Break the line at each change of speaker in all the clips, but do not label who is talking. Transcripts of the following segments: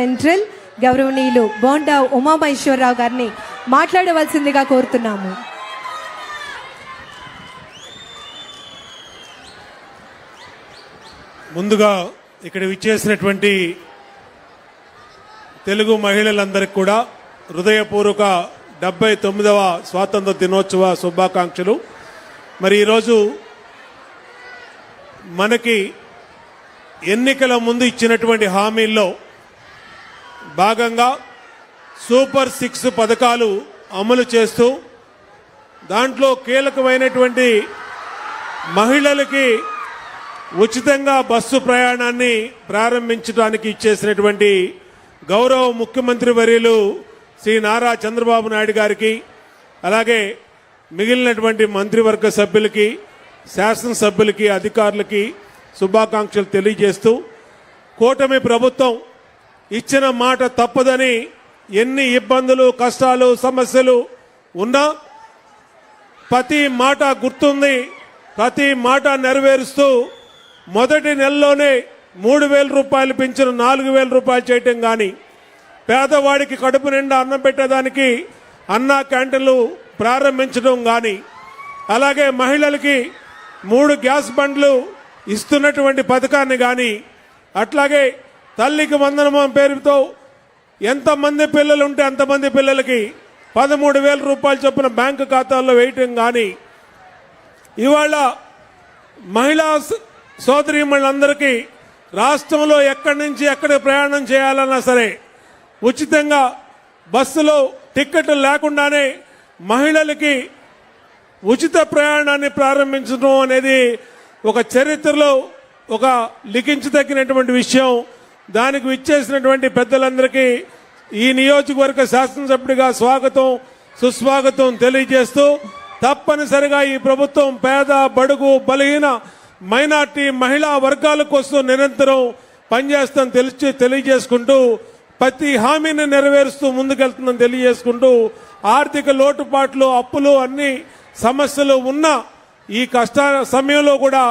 Central గౌరవనీయులు బోండా ఉమామహేశ్వరరావు గారిని మాట్లాడవలసిందిగా కోరుతున్నాము.
ముందుగా ఇక్కడ విచ్చేసినటువంటి తెలుగు మహిళలందరికీ కూడా హృదయపూర్వక డెబ్బై తొమ్మిదవ స్వాతంత్ర దినోత్సవ శుభాకాంక్షలు. మరి ఈరోజు మనకి ఎన్నికల ముందు ఇచ్చినటువంటి హామీల్లో భాగంగా సూపర్ సిక్స్ పథకాలు అమలు చేస్తూ దాంట్లో కీలకమైనటువంటి మహిళలకి ఉచితంగా బస్సు ప్రయాణాన్ని ప్రారంభించడానికి ఇచ్చేసినటువంటి గౌరవ ముఖ్యమంత్రి వర్యులు శ్రీ నారా చంద్రబాబు నాయుడు గారికి అలాగే మిగిలినటువంటి మంత్రివర్గ సభ్యులకి శాసనసభ్యులకి అధికారులకి శుభాకాంక్షలు తెలియజేస్తూ కూటమి ప్రభుత్వం ఇచ్చిన మాట తప్పదని ఎన్ని ఇబ్బందులు కష్టాలు సమస్యలు ఉన్నా ప్రతి మాట గుర్తుంది ప్రతి మాట నెరవేరుస్తూ మొదటి నెలలోనే మూడు వేల రూపాయలు పెంచిన నాలుగు వేల రూపాయలు చేయటం కానీ పేదవాడికి కడుపు నిండా అన్నం పెట్టేదానికి అన్న క్యాంటీన్లు ప్రారంభించడం కానీ అలాగే మహిళలకి మూడు గ్యాస్ బండ్లు ఇస్తున్నటువంటి పథకాన్ని కానీ అట్లాగే తల్లికి వందనం పేరుతో ఎంతమంది పిల్లలు ఉంటే అంతమంది పిల్లలకి పదమూడు వేల రూపాయలు చొప్పున బ్యాంకు ఖాతాల్లో వేయటం కానీ ఇవాళ మహిళా స- సోదరీమణులందరికీ రాష్ట్రంలో ఎక్కడి నుంచి ఎక్కడ ప్రయాణం చేయాలన్నా సరే ఉచితంగా బస్సులో టిక్కెట్లు లేకుండానే మహిళలకి ఉచిత ప్రయాణాన్ని ప్రారంభించడం అనేది ఒక చరిత్రలో ఒక లిఖించదగినటువంటి విషయం. దానికి విచ్చేసినటువంటి పెద్దలందరికీ ఈ నియోజకవర్గ శాసనసభ్యుడిగా స్వాగతం సుస్వాగతం తెలియజేస్తూ తప్పనిసరిగా ఈ ప్రభుత్వం పేద బడుగు బలహీన మైనార్టీ మహిళా వర్గాల కోసం నిరంతరం పనిచేస్తాం తెలిసి తెలియజేసుకుంటూ ప్రతి హామీని నెరవేరుస్తూ ముందుకెళ్తుందని తెలియజేసుకుంటూ ఆర్థిక లోటుపాట్లు అప్పులు అన్ని సమస్యలు ఉన్న ఈ కష్ట సమయంలో కూడా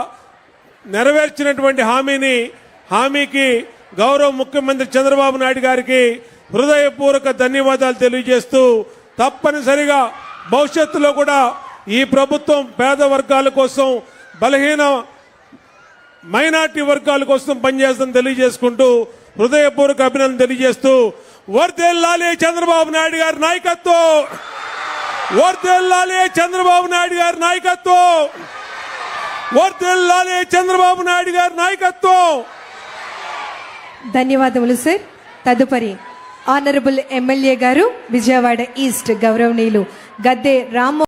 నెరవేర్చినటువంటి హామీని హామీకి గౌరవ ముఖ్యమంత్రి చంద్రబాబు నాయుడు గారికి హృదయపూర్వక ధన్యవాదాలు తెలియజేస్తూ తప్పనిసరిగా భవిష్యత్తులో కూడా ఈ ప్రభుత్వం పేద వర్గాల కోసం బలహీన మైనార్టీ వర్గాల కోసం పనిచేస్తుందని తెలియజేసుకుంటూ హృదయపూర్వక అభినందన తెలియజేస్తూ వర్దెల్లాలి చంద్రబాబు నాయుడు గారి నాయకత్వం! వర్దెల్లాలి చంద్రబాబు నాయుడు గారి నాయకత్వం! వర్దెల్లాలి చంద్రబాబు నాయుడు గారి నాయకత్వం!
ధన్యవాదములు సార్. తదుపరి ఆనరబుల్ ఎమ్మెల్యే గారు విజయవాడ ఈస్ట్ గౌరవనీయులు గద్దె రామ్మో